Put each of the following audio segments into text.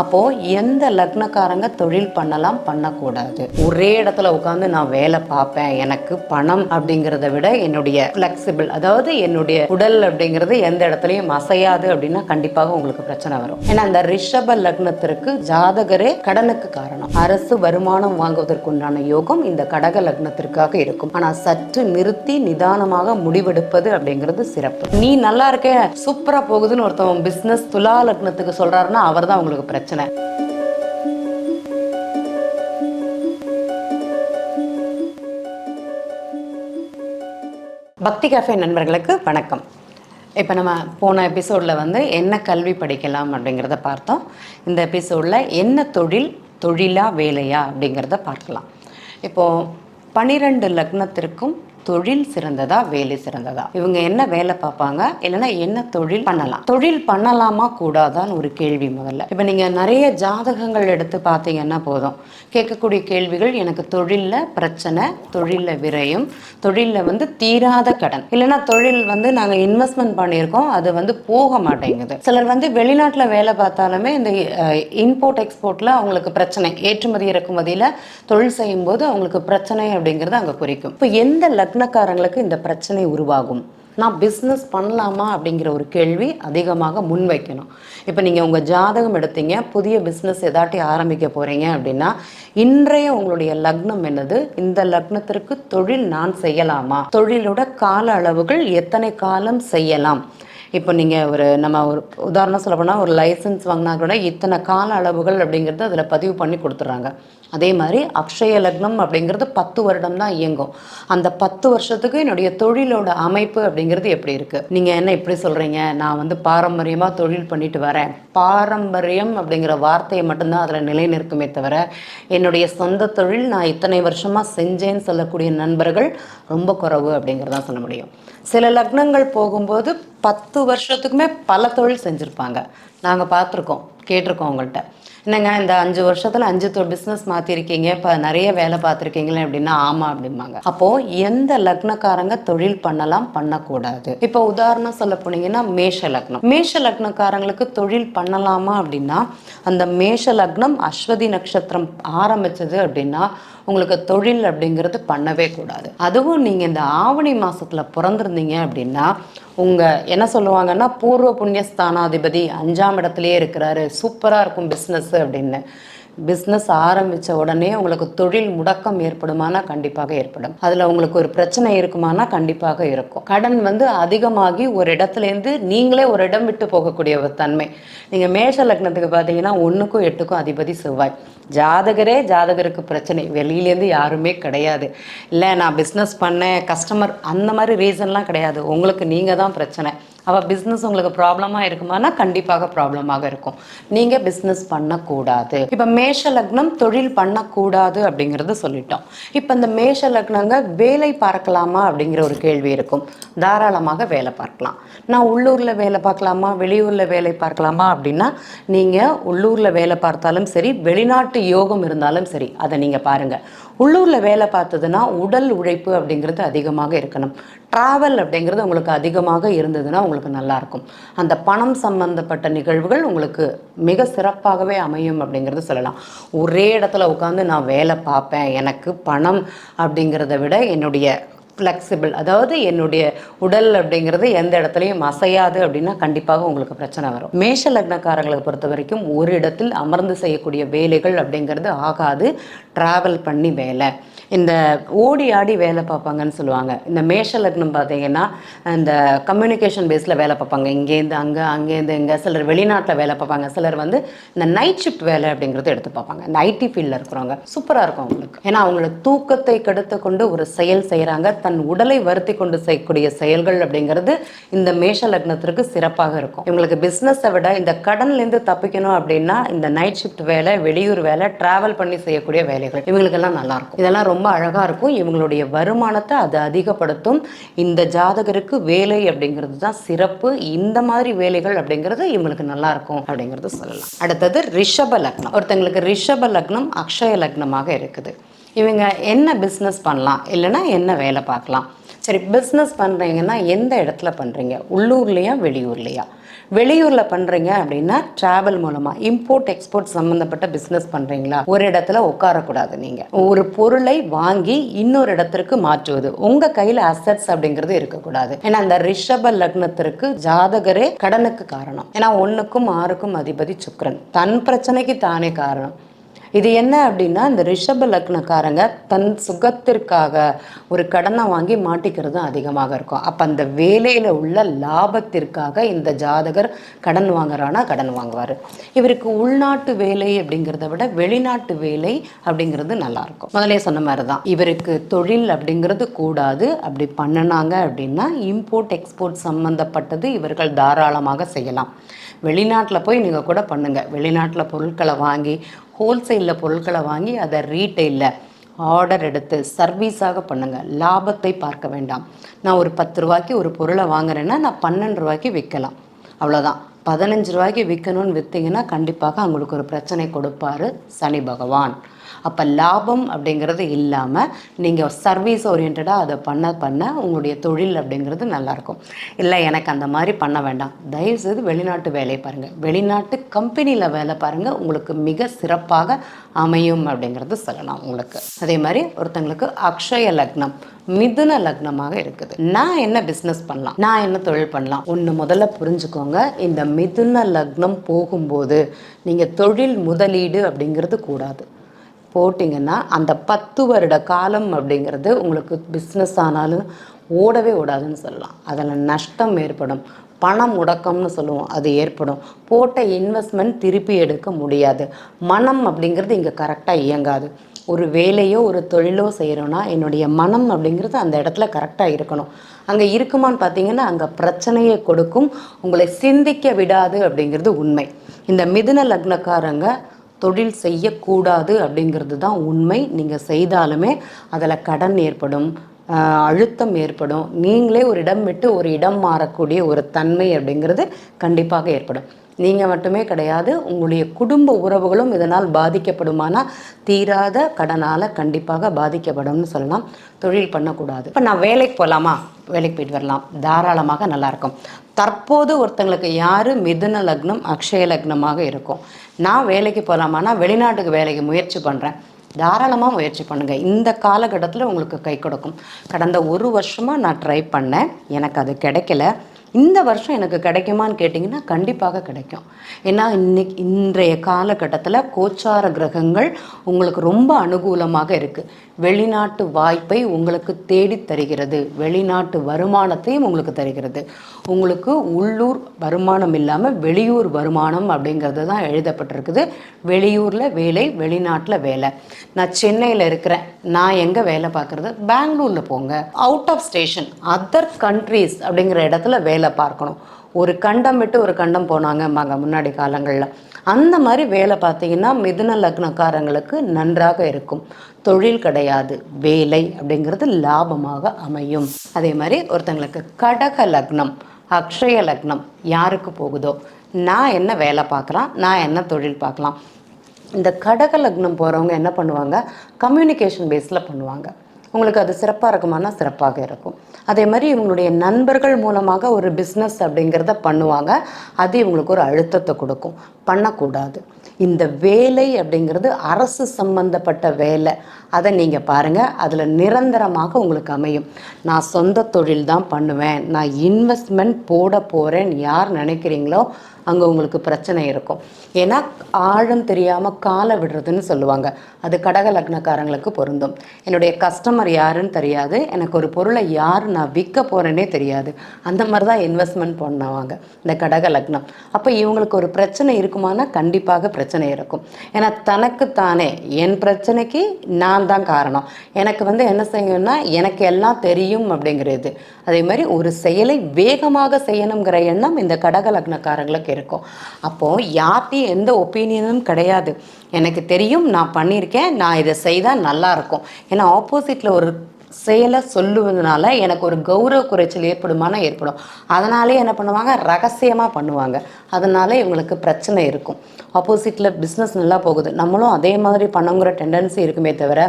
அப்போ எந்த லக்னக்காரங்க தொழில் பண்ணலாம் பண்ணக்கூடாது. ஒரே இடத்துல உட்காந்து நான் வேலை பார்ப்பேன் எனக்கு பணம் அப்படிங்கிறத விட என்னுடைய ஃபிளெக்சிபிள் அதாவது என்னுடைய உடல் அப்படிங்கிறது எந்த இடத்துலையும் அசையாது அப்படின்னா கண்டிப்பாக உங்களுக்கு பிரச்சனை வரும். ஏன்னா அந்த ரிஷப லக்னத்திற்கு ஜாதகரே கடனுக்கு காரணம். அரசு வருமானம் வாங்குவதற்குண்டான யோகம் இந்த கடக லக்னத்திற்காக இருக்கும். ஆனா சற்று நிறுத்தி நிதானமாக முடிவெடுப்பது அப்படிங்கிறது சிறப்பு. நீ நல்லா இருக்க சூப்பரா போகுதுன்னு ஒருத்தவன் பிசினஸ் துலா லக்னத்துக்கு சொல்றாருன்னா அவர் தான் உங்களுக்கு பிரச்சனை. பக்தி கஃபே நண்பர்களுக்கு வணக்கம். இப்போ நம்ம போன எபிசோடில் வந்து என்ன கல்வி படிக்கலாம் அப்படிங்கிறத பார்த்தோம். இந்த எபிசோடில் என்ன தொழில் தொழிலா வேலையா அப்படிங்கிறத பார்க்கலாம். இப்போது பனிரெண்டு லக்னத்திற்கும் தொழில் சிறந்ததா வேலை சிறந்ததா? இவங்க என்ன வேலை பார்ப்பாங்க? இல்லைன்னா என்ன தொழில் பண்ணலாம்? தொழில் பண்ணலாமா கூடாதான்னு ஒரு கேள்வி முதல்ல. இப்போ நீங்கள் நிறைய ஜாதகங்கள் எடுத்து பார்த்தீங்கன்னா போதும். கேட்கக்கூடிய கேள்விகள் எனக்கு தொழிலில் பிரச்சனை தொழிலில் விரயம் தொழிலில் வந்து தீராத கடன். இல்லைன்னா தொழில் வந்து நாங்கள் இன்வெஸ்ட்மெண்ட் பண்ணியிருக்கோம் அது வந்து போக மாட்டேங்குது. சிலர் வந்து வெளிநாட்டில் வேலை பார்த்தாலுமே இந்த இம்போர்ட் எக்ஸ்போர்ட்டில் அவங்களுக்கு பிரச்சனை. ஏற்றுமதி இறக்குமதியில் தொழில் செய்யும்போது அவங்களுக்கு பிரச்சனை அப்படிங்கிறது அங்கே குறிக்கும். இப்போ எந்த லக்னக்காரங்களுக்கு இந்த பிரச்சனை உருவாகும். நான் பிஸ்னஸ் பண்ணலாமா அப்படிங்கிற ஒரு கேள்வி அதிகமாக முன்வைக்கணும் இப்போ நீங்கள் உங்கள் ஜாதகம் எடுத்தீங்க புதிய பிஸ்னஸ் எதாட்டி ஆரம்பிக்க போகிறீங்க அப்படின்னா இன்றைய உங்களுடைய லக்னம் என்னது? இந்த லக்னத்திற்கு தொழில் நான் செய்யலாமா? தொழிலோட கால அளவுகள் எத்தனை காலம் செய்யலாம்? இப்போ நீங்கள் ஒரு நம்ம ஒரு உதாரணம் சொல்ல போனால் ஒரு லைசன்ஸ் வாங்கினா கூட இத்தனை கால அளவுகள் அப்படிங்கிறது அதில் பதிவு பண்ணி கொடுத்துட்றாங்க. அதே மாதிரி அக்ஷய லக்னம் அப்படிங்கிறது பத்து வருடம் தான் இயங்கும். அந்த பத்து வருஷத்துக்கு என்னுடைய தொழிலோட அமைப்பு அப்படிங்கிறது எப்படி இருக்குது நீங்கள் என்ன இப்படி சொல்கிறீங்க நான் வந்து பாரம்பரியமாக தொழில் பண்ணிட்டு வரேன். பாரம்பரியம் அப்படிங்கிற வார்த்தையை மட்டும்தான் அதில் நிலைநிற்குமே தவிர என்னுடைய சொந்த தொழில் நான் இத்தனை வருஷமாக செஞ்சேன்னு சொல்லக்கூடிய நண்பர்கள் ரொம்ப குறைவு அப்படிங்கிறதான் சொல்ல முடியும். சில லக்னங்கள் போகும்போது பத்து வருஷத்துக்குமே பல தொழில் செஞ்சுருப்பாங்க. நாங்கள் பார்த்துருக்கோம் கேட்டிருக்கோம் உங்கள்கிட்ட என்னங்க இந்த அஞ்சு வருஷத்தில் அஞ்சு தொ பிஸ்னஸ் மாற்றிருக்கீங்க இப்போ நிறைய வேலை பார்த்துருக்கீங்களே அப்படின்னா ஆமாம் அப்படிம்பாங்க. அப்போது எந்த லக்னக்காரங்க தொழில் பண்ணலாம் பண்ணக்கூடாது? இப்போ உதாரணம் சொல்ல போனீங்கன்னா மேஷ லக்னம். மேஷ லக்னக்காரங்களுக்கு தொழில் பண்ணலாமா அப்படின்னா அந்த மேஷ லக்னம் அஸ்வதி நட்சத்திரம் ஆரம்பிச்சது அப்படின்னா உங்களுக்கு தொழில் அப்படிங்கிறது பண்ணவே கூடாது. அதுவும் நீங்கள் இந்த ஆவணி மாதத்தில் பிறந்திருந்தீங்க அப்படின்னா உங்கள் என்ன சொல்லுவாங்கன்னா பூர்வ புண்ணிய ஸ்தானாதிபதி அஞ்சாம் இடத்துலயே இருக்கிறாரு. சூப்பராக இருக்கும் பிஸ்னஸ் அப்படின்னு. பிஸ்னஸ் ஆரம்பித்த உடனே உங்களுக்கு தொழில் முடக்கம் ஏற்படுமானா கண்டிப்பாக ஏற்படும். அதில் உங்களுக்கு ஒரு பிரச்சனை இருக்குமானா கண்டிப்பாக இருக்கும். கடன் வந்து அதிகமாகி ஒரு இடத்துலேருந்து நீங்களே ஒரு இடம் விட்டு போகக்கூடிய ஒரு தன்மை. நீங்கள் மேஷ லக்னத்துக்கு பார்த்தீங்கன்னா ஒன்றுக்கும் எட்டுக்கும் அதிபதி செவ்வாய். ஜாதகரே ஜாதகருக்கு பிரச்சனை. வெளியிலேருந்து யாருமே கிடையாது. இல்லை நான் பிஸ்னஸ் பண்ணேன் கஸ்டமர் அந்த மாதிரி ரீசன்லாம் கிடையாது. உங்களுக்கு நீங்கள் தான் பிரச்சனை. அவள் பிஸ்னஸ் உங்களுக்கு ப்ராப்ளமாக இருக்குமானா கண்டிப்பாக ப்ராப்ளமாக இருக்கும். நீங்கள் பிஸ்னஸ் பண்ணக்கூடாது. இப்போ மேஷ லக்னம் தொழில் பண்ணக்கூடாது அப்படிங்கிறத சொல்லிட்டோம். இப்போ இந்த மேஷ லக்னங்க வேலை பார்க்கலாமா அப்படிங்கிற ஒரு கேள்வி இருக்கும். தாராளமாக வேலை பார்க்கலாம். நான் உள்ளூரில் வேலை பார்க்கலாமா? வெளியூரில் வேலை பார்க்கலாமா அப்படின்னா நீங்கள் உள்ளூரில் வேலை பார்த்தாலும் சரி வெளிநாட்டு யோகம் இருந்தாலும் சரி அதை நீங்கள் பாருங்கள் உள்ளூரில் வேலை பார்த்ததுன்னா உடல் உழைப்பு அப்படிங்கிறது அதிகமாக இருக்கணும். ட்ராவல் அப்படிங்கிறது உங்களுக்கு அதிகமாக இருந்ததுன்னா உங்களுக்கு நல்லாயிருக்கும் அந்த பணம் சம்பந்தப்பட்ட நிகழ்வுகள் உங்களுக்கு மிக சிறப்பாகவே அமையும் அப்படிங்கிறது சொல்லலாம். ஒரே இடத்துல உட்காந்து நான் வேலை பார்ப்பேன் எனக்கு பணம் அப்படிங்கிறத விட என்னுடைய ஃப்ளெக்சிபிள் அதாவது என்னுடைய உடல் அப்படிங்கிறது எந்த இடத்துலையும் அசையாது அப்படின்னா கண்டிப்பாக உங்களுக்கு பிரச்சனை வரும். மேஷ லக்னக்காரங்களை பொறுத்த வரைக்கும் ஒரு இடத்தில் அமர்ந்து செய்யக்கூடிய வேலைகள் அப்படிங்கிறது ஆகாது. ட்ராவல் பண்ணி வேலை. இந்த ஓடி ஆடி வேலை பார்ப்பாங்கன்னு சொல்லுவாங்க. இந்த மேஷ லக்னம் பார்த்தீங்கன்னா இந்த கம்யூனிகேஷன் பேஸில் வேலை பார்ப்பாங்க. இங்கேருந்து அங்கே அங்கேருந்து இங்கே. சிலர் வெளிநாட்டில் வேலை பார்ப்பாங்க. சிலர் வந்து இந்த நைட் ஷிஃப்ட் வேலை அப்படிங்கிறது எடுத்து பார்ப்பாங்க. இந்த ஐடி ஃபீல்டில் இருக்கிறவங்க. சூப்பராக இருக்கும் அவங்களுக்கு. ஏன்னா அவங்கள தூக்கத்தை கெடுத்து கொண்டு ஒரு செயல் செய்கிறாங்க தன் உடலை வருத்தி கொண்டு செய்யக்கூடிய செயல்கள் அப்படிங்கிறது இந்த மேஷ லக்னத்திற்கு சிறப்பாக இருக்கும். இவங்களுக்கு பிஸ்னஸை விட இந்த கடன்லேருந்து தப்பிக்கணும் அப்படின்னா இந்த நைட் ஷிஃப்ட் வேலை வெளியூர் வேலை ட்ராவல் பண்ணி செய்யக்கூடிய வேலைகள். இவங்களுக்கெல்லாம் நல்லாயிருக்கும் இதெல்லாம் ரொம்ப ரொம்ப அழகாக இருக்கும். இவங்களுடைய வருமானத்தை அது அதிகப்படுத்தும். இந்த ஜாதகருக்கு வேலை அப்படிங்கிறது தான் சிறப்பு. இந்த மாதிரி வேலைகள் அப்படிங்கிறது இவங்களுக்கு நல்லா இருக்கும் அப்படிங்கிறது சொல்லலாம். அடுத்தது ரிஷப லக்னம். ஒருத்தங்களுக்கு ரிஷப லக்னம் அக்ஷய லக்னமாக இருக்குது. இவங்க என்ன பிஸ்னஸ் பண்ணலாம்? இல்லைன்னா என்ன வேலை பார்க்கலாம்? சரி பிஸ்னஸ் பண்ணுறீங்கன்னா எந்த இடத்துல பண்ணுறீங்க உள்ளூர்லேயா வெளியூர்லேயா? வெளியூரில் பண்ணுறீங்க அப்படின்னா ட்ராவல் மூலமாக இம்போர்ட் எக்ஸ்போர்ட் சம்மந்தப்பட்ட பிஸ்னஸ் பண்ணுறீங்களா ஒரு இடத்துல உட்காரக்கூடாது நீங்கள் ஒரு பொருளை வாங்கி இன்னொரு இடத்திற்கு மாற்றுவது. உங்கள் கையில் அசட்ஸ் அப்படிங்கிறது இருக்கக்கூடாது. ஏன்னா அந்த ரிஷப லக்னத்திற்கு ஜாதகரே கடனுக்கு காரணம். ஏன்னா ஒன்றுக்கும் ஆறுக்கும் அதிபதி சுக்ரன் தன் பிரச்சனைக்கு தானே காரணம். இது என்ன அப்படின்னா இந்த ரிஷப லக்னக்காரங்க தன் சுகத்திற்காக ஒரு கடனை வாங்கி மாட்டிக்கிறது அதிகமாக இருக்கும். அப்போ அந்த வேலையில் உள்ள லாபத்திற்காக இந்த ஜாதகர் கடன் வாங்குறானா கடன் வாங்குவார். இவருக்கு உள்நாட்டு வேலை அப்படிங்கிறத விட வெளிநாட்டு வேலை அப்படிங்கிறது நல்லாயிருக்கும் முதலே சொன்ன மாதிரி தான் இவருக்கு தொழில் அப்படிங்கிறது கூடாது. அப்படி பண்ணினாங்க அப்படின்னா இம்போர்ட் எக்ஸ்போர்ட் சம்மந்தப்பட்டது இவர்கள் தாராளமாக செய்யலாம். வெளிநாட்டில் போய் நீங்கள் கூட பண்ணுங்கள் வெளிநாட்டில் பொருட்களை வாங்கி ஹோல்சேலில் பொருட்களை வாங்கி அதை ரீட்டெயிலில் ஆர்டர் எடுத்து சர்வீஸாக பண்ணுங்கள் லாபத்தை பார்க்க வேண்டாம். நான் ஒரு பத்து ரூபாய்க்கு ஒரு பொருளை வாங்குறேன்னா நான் பன்னெண்டு ரூபாய்க்கு விற்கலாம். அவ்வளோதான் பதினஞ்சு ரூபாய்க்கு விற்கணும்னு விற்றீங்கன்னா கண்டிப்பாக அவங்களுக்கு ஒரு பிரச்சனை கொடுப்பாரு சனி பகவான். அப்போ லாபம் அப்படிங்கிறது இல்லாமல் நீங்கள் சர்வீஸ் ஓரியன்டாக அதை பண்ண பண்ண உங்களுடைய தொழில் அப்படிங்கிறது நல்லாயிருக்கும். இல்லை எனக்கு அந்த மாதிரி பண்ண வேண்டாம். தயவுசெய்து வெளிநாட்டு வேலையை பாருங்கள் வெளிநாட்டு கம்பெனியில் வேலை பாருங்கள் உங்களுக்கு மிக சிறப்பாக அமையும் அப்படிங்கிறது சொல்லலாம் உங்களுக்கு. அதே மாதிரி ஒருத்தங்களுக்கு அக்ஷய லக்னம் மிதுன லக்னமாக இருக்குது. நான் என்ன பிஸ்னஸ் பண்ணலாம்? நான் என்ன தொழில் பண்ணலாம்? ஒன்று முதல்ல புரிஞ்சுக்கோங்க. இந்த மிதுன லக்னம் போகும்போது நீங்கள் தொழில் முதலீடு அப்படிங்கிறது கூடாது. போட்டிங்கன்னா அந்த பத்து வருட காலம் அப்படிங்கிறது உங்களுக்கு பிஸ்னஸ் ஆனாலும் ஓடவே ஓடாதுன்னு சொல்லலாம். அதில் நஷ்டம் ஏற்படும். பணம் முடக்கம்னு சொல்லுவோம் அது ஏற்படும். போட்ட இன்வெஸ்ட்மெண்ட் திருப்பி எடுக்க முடியாது. மனம் அப்படிங்கிறது இங்கே கரெக்டாக இயங்காது. ஒரு வேலையோ ஒரு தொழிலோ செய்கிறோன்னா என்னுடைய மனம் அப்படிங்கிறது அந்த இடத்துல கரெக்டாக இருக்கணும். அங்கே இருக்குமான்னு பார்த்தீங்கன்னா அங்கே பிரச்சனையை கொடுக்கும். உங்களை சிந்திக்க விடாது அப்படிங்கிறது உண்மை. இந்த மிதுன லக்னக்காரங்க தொழில் செய்யக்கூடாது அப்படிங்கிறது தான் உண்மை. நீங்கள் செய்தாலுமே அதில் கடன் ஏற்படும் அழுத்தம் ஏற்படும். நீங்களே ஒரு இடம் விட்டு ஒரு இடம் மாறக்கூடிய ஒரு தன்மை அப்படிங்கிறது கண்டிப்பாக ஏற்படும். நீங்கள் மட்டுமே கிடையாது உங்களுடைய குடும்ப உறவுகளும் இதனால் பாதிக்கப்படுமானால் தீராத கடனால் கண்டிப்பாக பாதிக்கப்படும்னு சொல்லலாம். தொழில் பண்ணக்கூடாது. இப்போ நான் வேலைக்கு போகலாமா வேலைக்கு போயிட்டு வரலாம். தாராளமாக நல்லாயிருக்கும் தற்போது ஒருத்தங்களுக்கு யார் மிதுன லக்னம் அக்ஷய லக்னமாக இருக்கும்? நான் வேலைக்கு போகலாமான்னா வெளிநாட்டுக்கு வேலைக்கு முயற்சி பண்ணுறேன் தாராளமாக முயற்சி பண்ணுங்கள் இந்த காலகட்டத்தில் உங்களுக்கு கை கொடுக்கும். கடந்த ஒரு வருஷமாக நான் ட்ரை பண்ணேன். எனக்கு அது கிடைக்கல. இந்த வருஷம் எனக்கு கிடைக்குமான்னு கேட்டிங்கன்னா கண்டிப்பாக கிடைக்கும். ஏன்னா இன்னைக்கு இன்றைய காலகட்டத்தில் கோச்சார கிரகங்கள் உங்களுக்கு ரொம்ப அனுகூலமாக இருக்குது வெளிநாட்டு வாய்ப்பை உங்களுக்கு தேடி தருகிறது. வெளிநாட்டு வருமானத்தையும் உங்களுக்கு தருகிறது. உங்களுக்கு உள்ளூர் வருமானம் இல்லாமல் வெளியூர் வருமானம் அப்படிங்கிறது தான் எழுதப்பட்டிருக்குது. வெளியூரில் வேலை வெளிநாட்டில் வேலை. நான் சென்னையில் இருக்கிறேன். நான் எங்கே வேலை பார்க்குறது? பெங்களூரில் போங்க. Out of station other countries அப்படிங்கிற இடத்துல வேலை பார்க்கணும். ஒரு கண்டம் விட்டு ஒரு கண்டம் போனாங்கம்பாங்க முன்னாடி காலங்களில். அந்த மாதிரி வேலை பார்த்தீங்கன்னா மிதுன லக்னக்காரங்களுக்கு நன்றாக இருக்கும். தொழில் கிடையாது. வேலை அப்படிங்கிறது லாபமாக அமையும். அதே மாதிரி ஒருத்தங்களுக்கு கடக லக்னம் அக்ஷய லக்னம் யாருக்கு போகுதோ? நான் என்ன வேலை பார்க்கலாம்? நான் என்ன தொழில் பார்க்கலாம்? இந்த கடக லக்னம் போகிறவங்க என்ன பண்ணுவாங்க? கம்யூனிகேஷன் பேஸில் பண்ணுவாங்க. உங்களுக்கு அது சிறப்பாக இருக்குமானா சிறப்பாக இருக்கும். அதே மாதிரி இவங்களுடைய நண்பர்கள் மூலமாக ஒரு பிஸ்னஸ் அப்படிங்கிறத பண்ணுவாங்க. அது இவங்களுக்கு ஒரு அழுத்தத்தை கொடுக்கும். பண்ணக்கூடாது. இந்த வேலை அப்படிங்கிறது அரசு சம்பந்தப்பட்ட வேலை. அதை நீங்கள் பாருங்கள் அதில் நிரந்தரமாக உங்களுக்கு அமையும். நான் சொந்த தொழில் தான் பண்ணுவேன். நான் இன்வெஸ்ட்மெண்ட் போட போகிறேன்னு யார் நினைக்கிறீங்களோ அங்கே உங்களுக்கு பிரச்சனை இருக்கும். ஏன்னா ஆழம் தெரியாமல் காலை விடுறதுன்னு சொல்லுவாங்க. அது கடக லக்னக்காரங்களுக்கு பொருந்தும். என்னுடைய கஸ்டமர் யாருன்னு தெரியாது. எனக்கு ஒரு பொருளை யார் நான் விற்க போகிறேனே தெரியாது. அந்த மாதிரி தான் இன்வெஸ்ட்மெண்ட் பண்ணுவாங்க. இந்த கடக லக்னம். அப்போ இவங்களுக்கு ஒரு பிரச்சனை இருக்குமானா கண்டிப்பாக பிரச்சனை பிரச்சனை இருக்கும். ஏன்னா தனக்குத்தானே என் பிரச்சனைக்கு நான் தான் காரணம். எனக்கு வந்து என்ன செய்யணும்னா எனக்கு எல்லாம் தெரியும் அப்படிங்கிறது. அதே மாதிரி ஒரு செயலை வேகமாக செய்யணுங்கிற எண்ணம் இந்த கடக லக்னக்காரங்களுக்கு இருக்கும். அப்போது யார்ட்டையும் எந்த ஒப்பீனியனும் கிடையாது. எனக்கு தெரியும் நான் பண்ணியிருக்கேன் நான் இதை செய்தால் நல்லா இருக்கும். ஏன்னா ஆப்போசிட்டில் ஒரு செயலை சொல்லுவதனால எனக்கு ஒரு கௌரவ குறைச்சல் ஏற்படுமானா ஏற்படும். அதனாலே என்ன பண்ணுவாங்க? ரகசியமாக பண்ணுவாங்க. அதனால இவங்களுக்கு பிரச்சனை இருக்கும். ஆப்போசிட்டில் பிஸ்னஸ் நல்லா போகுது. நம்மளும் அதே மாதிரி பண்ணுங்கிற டெண்டன்சி இருக்குமே தவிர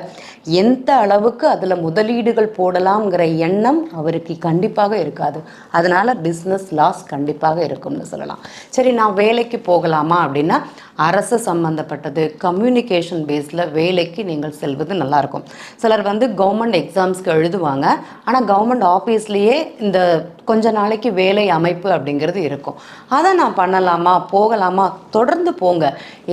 எந்த அளவுக்கு அதில் முதலீடுகள் போடலாம்ங்கிற எண்ணம் அவருக்கு கண்டிப்பாக இருக்காது. அதனால் பிஸ்னஸ் லாஸ் கண்டிப்பாக இருக்கும்னு சொல்லலாம். சரி நான் வேலைக்கு போகலாமா அப்படின்னா அரசு சம்மந்தப்பட்டது கம்யூனிகேஷன் பேஸில் வேலைக்கு நீங்கள் செல்வது நல்லாயிருக்கும் சிலர் வந்து கவர்மெண்ட் எக்ஸாம் எக்ஸாம்ஸ்க்கு எழுதுவாங்க. ஆனால் கவர்மெண்ட் ஆஃபீஸ்லேயே இந்த கொஞ்ச நாளைக்கு வேலை அமைப்பு அப்படிங்கிறது இருக்கும். அதை நான் பண்ணலாமா? போகலாமா? தொடர்ந்து போங்க.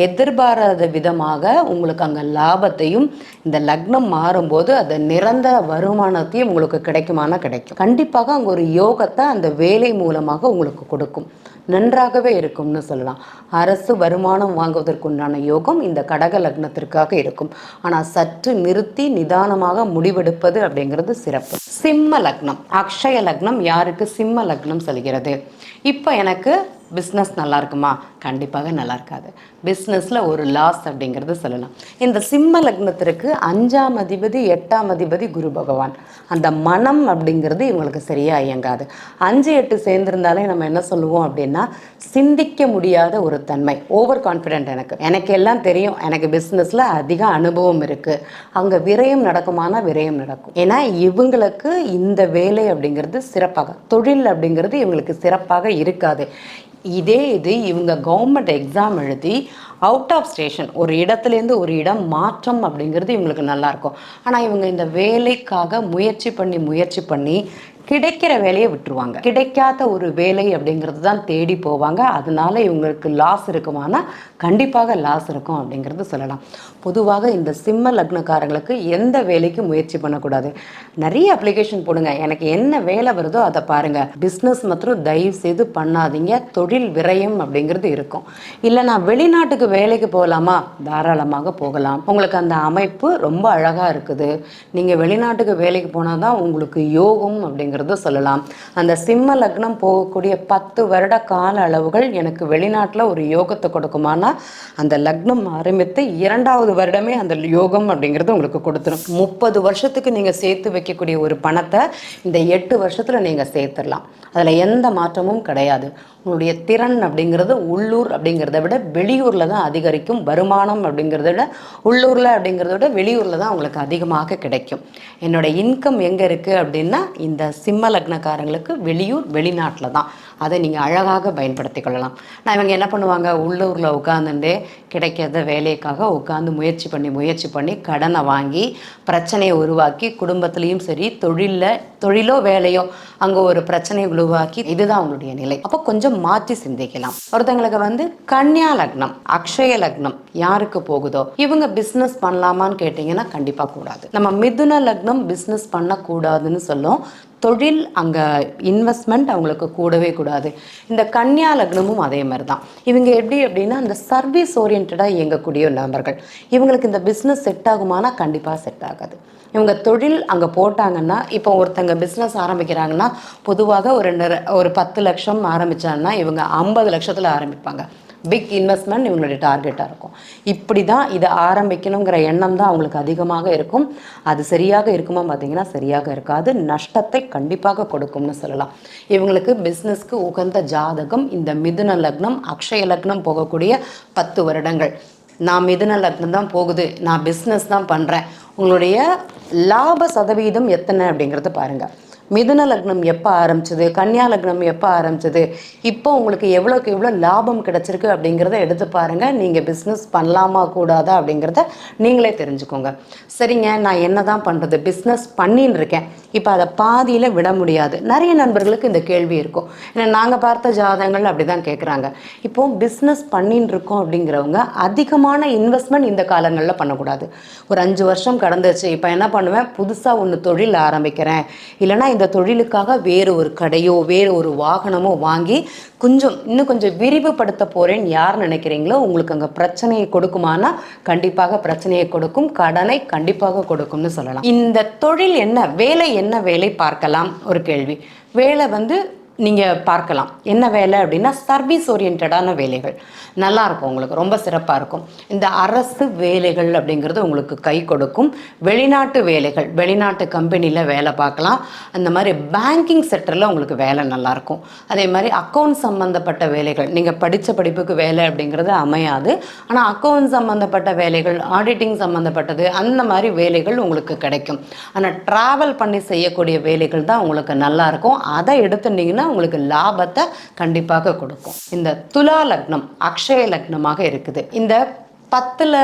எதிர்பாராத விதமாக உங்களுக்கு அங்கே லாபத்தையும் இந்த லக்னம் மாறும்போது அது நிரந்தர வருமானத்தையும் உங்களுக்கு கிடைக்குமானா கிடைக்கும். கண்டிப்பாக அங்கே ஒரு யோகத்தை அந்த வேலை மூலமாக உங்களுக்கு கொடுக்கும். நன்றாகவே இருக்கும்னு சொல்லலாம். அரசு வருமானம் வாங்குவதற்குண்டான யோகம் இந்த கடக லக்னத்திற்காக இருக்கும். ஆனால் சற்று நிறுத்தி நிதானமாக முடிவெடுப்பது அப்படிங்கிறது சிறப்பு. சிம்ம லக்னம் அக்ஷய லக்னம் யாருக்கு சிம்ம லக்னம் செல்கிறது? இப்போ எனக்கு பிஸ்னஸ் நல்லா இருக்குமா கண்டிப்பாக நல்லா இருக்காது பிஸ்னஸில் ஒரு லாஸ் அப்படிங்கிறது சொல்லலாம். இந்த சிம்ம லக்னத்திற்கு அஞ்சாம் அதிபதி எட்டாம் அதிபதி குரு பகவான். அந்த மனம் அப்படிங்கிறது இவங்களுக்கு சரியாக இயங்காது. அஞ்சு எட்டு சேர்ந்திருந்தாலே நம்ம என்ன சொல்லுவோம் அப்படின்னா சிந்திக்க முடியாத ஒரு தன்மை. ஓவர் கான்ஃபிடென்ட் எனக்கு. எனக்கு எல்லாம் தெரியும். எனக்கு பிஸ்னஸில் அதிக அனுபவம் இருக்குது அங்கே விரயம் நடக்குமானா விரயம் நடக்கும். ஏன்னா இவங்களுக்கு இந்த வேலை அப்படிங்கிறது சிறப்பாக தொழில் அப்படிங்கிறது இவங்களுக்கு சிறப்பாக இருக்காது. இதே இது இவங்க கவர்மெண்ட் எக்ஸாம் எழுதி அவுட் ஆஃப் ஸ்டேஷன் ஒரு இடத்துலேருந்து ஒரு இடம் மாற்றம் அப்படிங்கிறது இவங்களுக்கு நல்லாயிருக்கும் ஆனால் இவங்க இந்த வேலைக்காக முயற்சி பண்ணி முயற்சி பண்ணி கிடைக்கிற வேலையை விட்டுருவாங்க. கிடைக்காத ஒரு வேலை அப்படிங்கிறது தான் தேடி போவாங்க. அதனால இவங்களுக்கு லாஸ் இருக்குமானா கண்டிப்பாக லாஸ் இருக்கும் அப்படிங்கிறது சொல்லலாம். பொதுவாக இந்த சிம்ம லக்னக்காரங்களுக்கு எந்த வேலைக்கும் முயற்சி பண்ணக்கூடாது. நிறைய அப்ளிகேஷன் போடுங்க. எனக்கு என்ன வேலை வருதோ அதை பாருங்க. பிஸ்னஸ் மற்றும் தயவு செய்து பண்ணாதீங்க. தொழில் விரயம் அப்படிங்கிறது இருக்கும். இல்லை நான் வெளிநாட்டுக்கு வேலைக்கு போகலாமா? தாராளமாக போகலாம். உங்களுக்கு அந்த அமைப்பு ரொம்ப அழகாக இருக்குது. நீங்கள் வெளிநாட்டுக்கு வேலைக்கு போனால் தான் உங்களுக்கு யோகம் அப்படிங்கிறத சொல்லலாம். அந்த சிம்ம லக்னம் போகக்கூடிய பத்து வருட கால அளவுகள் எனக்கு வெளிநாட்டில் ஒரு யோகத்தை கொடுக்குமானா அந்த லக்னம் ஆரம்பித்து இரண்டாவது வருடமே அந்த யோகம் அப்படிங்கிறது உங்களுக்கு கொடுத்துரும். முப்பது வருஷத்துக்கு நீங்கள் சேர்த்து வைக்கக்கூடிய ஒரு பணத்தை இந்த எட்டு வருஷத்தில் நீங்கள் சேர்த்துடலாம். அதில் எந்த மாற்றமும் கிடையாது. உங்களுடைய திறன் அப்படிங்கிறது உள்ளூர் அப்படிங்கிறத விட வெளியூரில் தான் அதிகரிக்கும். வருமானம் அப்படிங்கிறத விட உள்ளூரில் அப்படிங்கிறத விட வெளியூரில் தான் உங்களுக்கு அதிகமாக கிடைக்கும். என்னோட இன்கம் எங்கே இருக்குது அப்படின்னா இந்த சிம்ம லக்னக்காரங்களுக்கு வெளியூர் வெளிநாட்டில் தான். அதை நீங்கள் அழகாக பயன்படுத்தி கொள்ளலாம். நான் இவங்க என்ன பண்ணுவாங்க? உள்ளூரில் உட்காந்துட்டு கிடைக்காத வேலைக்காக உட்காந்து முயற்சி பண்ணி முயற்சி பண்ணி கடனை வாங்கி பிரச்சனையை உருவாக்கி குடும்பத்துலேயும் சரி தொழிலில் தொழிலோ வேலையோ அங்கே ஒரு பிரச்சனையை உருவாக்கி இதுதான் அவங்களுடைய நிலை. அப்போ கொஞ்சம் மாற்றி சிந்திக்கலாம். ஒருத்தங்களுக்கு வந்து கன்னியா லக்னம் அக்ஷய லக்னம் யாருக்கு போகுதோ இவங்க பிஸ்னஸ் பண்ணலாமான்னு கேட்டிங்கன்னா கண்டிப்பாக கூடாது. நம்ம மிதுன லக்னம் பிஸ்னஸ் பண்ணக்கூடாதுன்னு சொல்லும். தொழில் அங்கே இன்வெஸ்ட்மெண்ட் அவங்களுக்கு கூடவே கூடாது. இந்த கன்னியா லக்னமும் அதே மாதிரி தான் இவங்க எப்படி அப்படின்னா அந்த சர்வீஸ் ஓரியன்டாக இயங்கக்கூடிய நபர்கள். இவங்களுக்கு இந்த பிஸ்னஸ் செட் ஆகுமானா கண்டிப்பாக செட் ஆகாது. இவங்க தொழில் அங்கே போட்டாங்கன்னா இப்போ ஒருத்தங்க பிஸ்னஸ் ஆரம்பிக்கிறாங்கன்னா பொதுவாக ஒரு ஒரு பத்து லட்சம் ஆரம்பிச்சாங்கன்னா இவங்க ஐம்பது லட்சத்தில் ஆரம்பிப்பாங்க. பிக் இன்வெஸ்ட்மெண்ட் இவங்களுடைய டார்கெட்டாக இருக்கும். இப்படி தான் இதை ஆரம்பிக்கணுங்கிற எண்ணம் தான் அவங்களுக்கு அதிகமாக இருக்கும். அது சரியாக இருக்குமா பார்த்தீங்கன்னா சரியாக இருக்காது. நஷ்டத்தை கண்டிப்பாக கொடுக்கும்னு சொல்லலாம். இவங்களுக்கு பிஸ்னஸ்க்கு உகந்த ஜாதகம் இந்த மிதுன லக்னம் அக்ஷய லக்னம் போகக்கூடிய பத்து வருடங்கள். நான் மிதுன லக்னம் தான் போகுது. நான் பிஸ்னஸ் தான் பண்ணுறேன் உங்களுடைய லாப சதவீதம் எத்தனை அப்படிங்கிறத பாருங்கள் மிதுன லக்னம் எப்போ ஆரம்பிச்சது? கன்னியா லக்னம் எப்போ ஆரம்பிச்சது? இப்போ உங்களுக்கு எவ்வளோக்கு எவ்வளோ லாபம் கிடைச்சிருக்கு அப்படிங்கிறத எடுத்து பாருங்கள் நீங்கள் பிஸ்னஸ் பண்ணலாமா கூடாதா அப்படிங்கிறத நீங்களே தெரிஞ்சுக்கோங்க. சரிங்க நான் என்ன தான் பண்ணுறது பிஸ்னஸ் பண்ணின்னு இருக்கேன். இப்போ அதை பாதியில் விட முடியாது. நிறைய நண்பர்களுக்கு இந்த கேள்வி இருக்கும். ஏன்னா நாங்கள் பார்த்த ஜாதகங்கள் அப்படி தான் கேட்குறாங்க இப்போ பிஸ்னஸ் பண்ணின்னு இருக்கோம் அப்படிங்கிறவங்க அதிகமான இன்வெஸ்ட்மெண்ட் இந்த காலங்களில் பண்ணக்கூடாது. ஒரு அஞ்சு வருஷம் கடந்துச்சு இப்போ என்ன பண்ணுவேன்? புதுசாக ஒன்று தொழில் ஆரம்பிக்கிறேன். இல்லைன்னா இந்த தொழிலுக்காக வேறு ஒரு கடையோ வேறு ஒரு வாகனமோ வாங்கி கொஞ்சம் இன்னும் கொஞ்சம் விரிவுபடுத்த போகிறேன்னு யார் நினைக்கிறீங்களோ உங்களுக்கு அங்கே பிரச்சனையை கொடுக்குமானா கண்டிப்பாக பிரச்சனையை கொடுக்கும் கடனை கண்டிப்பாக கொடுக்கும்னு சொல்லலாம். இந்த தொழில் என்ன வேலை என்ன வேலை பார்க்கலாம்? ஒரு கேள்வி. வேலை வந்து நீங்கள் பார்க்கலாம். என்ன வேலை அப்படின்னா சர்வீஸ் ஓரியன்டான வேலைகள். நல்லா இருக்கும் உங்களுக்கு. ரொம்ப சிறப்பாக இருக்கும். இந்த அரசு வேலைகள் அப்படிங்கிறது உங்களுக்கு கை கொடுக்கும். வெளிநாட்டு வேலைகள். வெளிநாட்டு கம்பெனியில் வேலை பார்க்கலாம். அந்த மாதிரி பேங்கிங் செக்டரில் உங்களுக்கு வேலை நல்லாயிருக்கும் அதே மாதிரி அக்கௌண்ட் சம்மந்தப்பட்ட வேலைகள். நீங்கள் படித்த படிப்புக்கு வேலை அப்படிங்கிறது அமையாது. ஆனால் அக்கௌண்ட் சம்மந்தப்பட்ட வேலைகள் ஆடிட்டிங் சம்மந்தப்பட்டது அந்த மாதிரி வேலைகள் உங்களுக்கு கிடைக்கும். ஆனால் ட்ராவல் பண்ணி செய்யக்கூடிய வேலைகள் தான் உங்களுக்கு நல்லாயிருக்கும் அதை எடுத்துட்டிங்கன்னா உங்களுக்கு லாபத்தை கண்டிப்பாக கொடுக்கும். இந்த துலா லக்னம் அக்ஷய லக்னமாக இருக்குது. இந்த பத்தில்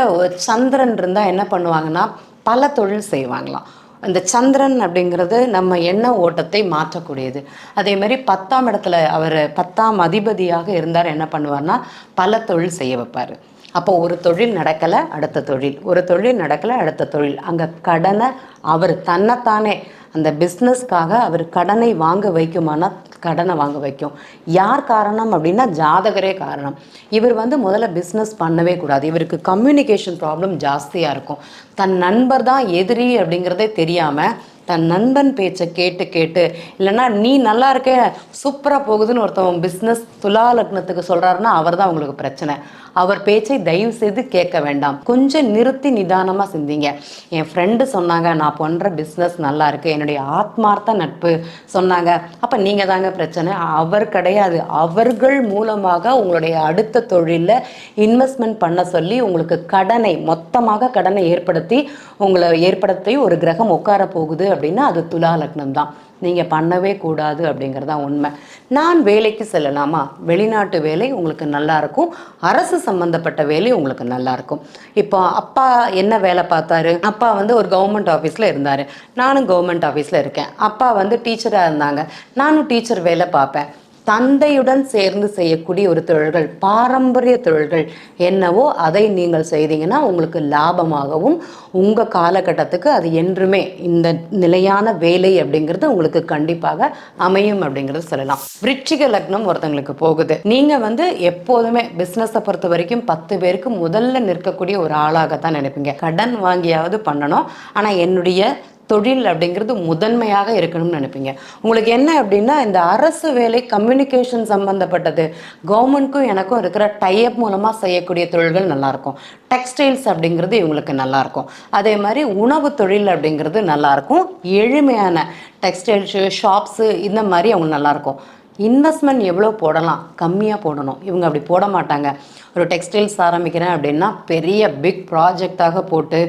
சந்திரன் இருந்தால் என்ன பண்ணுவாங்கன்னா பல தொழில் செய்வாங்களாம். இந்த சந்திரன் அப்படிங்கிறது நம்ம எண்ண ஓட்டத்தை மாற்றக்கூடியது. அதே மாதிரி பத்தாம் இடத்துல அவர் பத்தாம் அதிபதியாக இருந்தார் என்ன பண்ணுவார்னா பல தொழில் செய்ய வைப்பார். அப்போ ஒரு தொழில் நடக்கலை அடுத்த தொழில். ஒரு தொழில் நடக்கலை அடுத்த தொழில். அங்கே கடனை அவர் தன்னைத்தானே அந்த பிஸ்னஸ்க்காக அவர் கடனை வாங்க வைக்குமானால் கடனை வாங்க வைக்கும். யார் காரணம் அப்படின்னா ஜாதகரே காரணம். இவர் வந்து முதல்ல பிஸ்னஸ் பண்ணவே கூடாது. இவருக்கு கம்யூனிகேஷன் ப்ராப்ளம் ஜாஸ்தியாக இருக்கும். தன் நண்பர் தான் எதிரி அப்படிங்கிறதே தெரியாமல் தன் நண்பன் பேச்சை கேட்டு கேட்டு இல்லைன்னா நீ நல்லா இருக்க சூப்பராக போகுதுன்னு ஒருத்தவன் பிஸ்னஸ் துலா லக்னத்துக்கு சொல்கிறாருன்னா அவர் தான் உங்களுக்கு பிரச்சனை. அவர் பேச்சை தயவு செய்து கேட்க வேண்டாம். கொஞ்சம் நிறுத்தி நிதானமாக சிந்திங்க. என் ஃப்ரெண்டு சொன்னாங்க நான் பண்ணுற பிஸ்னஸ் நல்லா இருக்கு. என்னுடைய ஆத்மார்த்த நட்பு சொன்னாங்க. அப்போ நீங்கள் தாங்க பிரச்சனை அவர் கிடையாது. அவர்கள் மூலமாக உங்களுடைய அடுத்த தொழிலில் இன்வெஸ்ட்மெண்ட் பண்ண சொல்லி உங்களுக்கு கடனை மொத்தமாக கடனை ஏற்படுத்தி உங்களை ஏற்படுத்தி ஒரு கிரகம் உட்கார போகுது அப்படின்னா அது துலா லக்னம் தான். நீங்கள் பண்ணவே கூடாது அப்படிங்கிறது தான் உண்மை. நான் வேலைக்கு செல்லலாமா? வெளிநாட்டு வேலை உங்களுக்கு நல்லாயிருக்கும் அரசு சம்மந்தப்பட்ட வேலை உங்களுக்கு நல்லாயிருக்கும் இப்போ அப்பா என்ன வேலை பார்த்தாரு? அப்பா வந்து ஒரு கவர்மெண்ட் ஆஃபீஸில் இருந்தார். நானும் கவர்மெண்ட் ஆஃபீஸில் இருக்கேன். அப்பா வந்து டீச்சராக இருந்தாங்க. நானும் டீச்சர் வேலை பார்ப்பேன். தந்தையுடன் சேர்ந்து செய்யக்கூடிய ஒரு தொழில்கள் பாரம்பரிய தொழில்கள் என்னவோ அதை நீங்கள் செய்தீங்கன்னா உங்களுக்கு லாபமாகவும் உங்கள் காலகட்டத்துக்கு அது என்றுமே இந்த நிலையான வேலை அப்படிங்கிறது உங்களுக்கு கண்டிப்பாக அமையும் அப்படிங்கிறது சொல்லலாம். விருட்சிக லக்னம் ஒருத்தங்களுக்கு போகுது. நீங்கள் வந்து எப்போதுமே பிஸ்னஸை பொறுத்த வரைக்கும் பத்து பேருக்கு முதல்ல நிற்கக்கூடிய ஒரு ஆளாகத்தான் நினைப்பீங்க. கடன் வாங்கியாவது பண்ணணும். ஆனால் என்னுடைய தொழில் அப்படிங்கிறது முதன்மையாக இருக்கணும்னு நினைப்பீங்க. உங்களுக்கு என்ன அப்படின்னா இந்த அரசு வேலை கம்யூனிகேஷன் சம்மந்தப்பட்டது கவர்மெண்ட்க்கும் எனக்கும் இருக்கிற டைப் மூலமாக செய்யக்கூடிய தொழில்கள் நல்லாயிருக்கும். டெக்ஸ்டைல்ஸ் அப்படிங்கிறது இவங்களுக்கு நல்லாயிருக்கும். அதே மாதிரி உணவு தொழில் அப்படிங்கிறது நல்லாயிருக்கும். எளிமையான டெக்ஸ்டைல்ஸு ஷாப்ஸு இந்த மாதிரி அவங்க நல்லாயிருக்கும். இன்வெஸ்ட்மெண்ட் எவ்வளோ போடலாம்? கம்மியாக போடணும். இவங்க அப்படி போட மாட்டாங்க. ஒரு டெக்ஸ்டைல்ஸ் ஆரம்பிக்கிறேன் அப்படின்னா பெரிய பிக் ப்ராஜெக்டாக போட்டு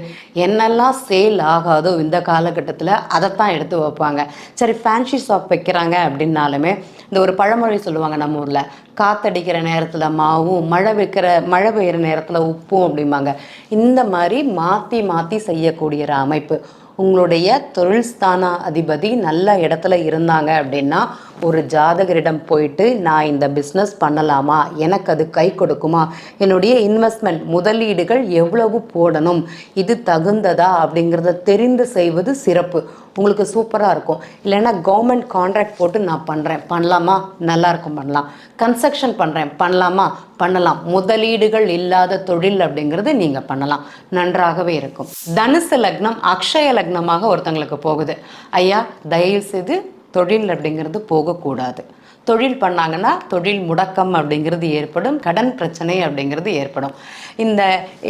என்னெல்லாம் சேல் ஆகாதோ இந்த காலகட்டத்தில் அதைத்தான் எடுத்து வைப்பாங்க. சரி ஃபேன்சி ஷாப் வைக்கிறாங்க அப்படின்னாலுமே இந்த ஒரு பழமொழி சொல்லுவாங்க நம்ம ஊரில். காத்தடிக்கிற நேரத்தில் மாவும் மழை வைக்கிற மழை பெய்கிற நேரத்தில் உப்பும் அப்படிம்பாங்க. இந்த மாதிரி மாற்றி மாற்றி செய்யக்கூடிய ஒரு அமைப்பு. உங்களுடைய தொழில் ஸ்தான அதிபதி நல்ல இடத்துல இருந்தாங்க அப்படின்னா ஒரு ஜாதகரிடம் போயிட்டு நான் இந்த பிஸ்னஸ் பண்ணலாமா? எனக்கு அது கை கொடுக்குமா? என்னுடைய இன்வெஸ்ட்மெண்ட் முதலீடுகள் எவ்வளவு போடணும்? இது தகுந்ததா? அப்படிங்கிறத தெரிந்து செய்வது சிறப்பு. உங்களுக்கு சூப்பராக இருக்கும். இல்லைன்னா கவர்மெண்ட் கான்ட்ராக்ட் போட்டு நான் பண்ணுறேன் பண்ணலாமா? நல்லாயிருக்கும் பண்ணலாம். கன்ஸ்ட்ரக்ஷன் பண்ணுறேன் பண்ணலாமா? பண்ணலாம். முதலீடுகள் இல்லாத தொழில் அப்படிங்கிறது நீங்கள் பண்ணலாம். நன்றாகவே இருக்கும். தனுசு லக்னம் அக்ஷய லக்னமாக ஒருத்தங்களுக்கு போகுது. ஐயா தயவு செய்து தொழில் அப்படிங்கிறது போகக்கூடாது. தொழில் பண்ணாங்கன்னா தொழில் முடக்கம் அப்படிங்கிறது ஏற்படும் கடன் பிரச்சனை அப்படிங்கிறது ஏற்படும். இந்த